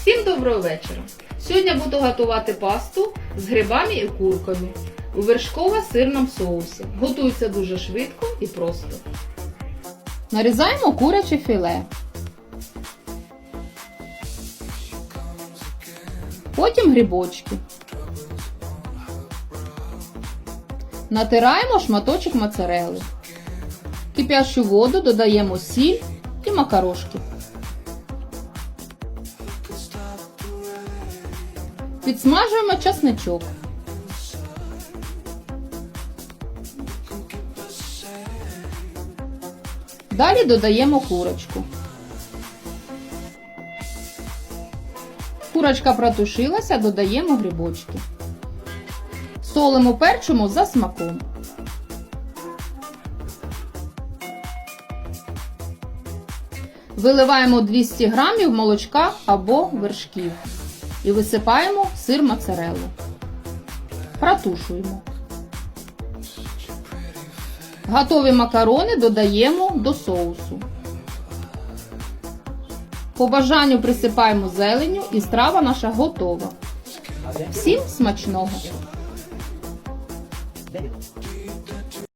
Всім доброго вечора! Сьогодні буду готувати пасту з грибами і курками у вершково-сирному соусі. Готується дуже швидко і просто. Нарізаємо куряче філе. Потім грибочки. Натираємо шматочок моцарели. Кипящу воду додаємо сіль і макарошки. Підсмажуємо часничок. Далі додаємо курочку. Курочка протушилася, додаємо грибочки. Солимо перчимо за смаком. Виливаємо 200 грамів молочка або вершків і висипаємо сир моцареллу. Протушуємо. Готові макарони додаємо до соусу. По бажанню присипаємо зеленню і страва наша готова. Всім смачного!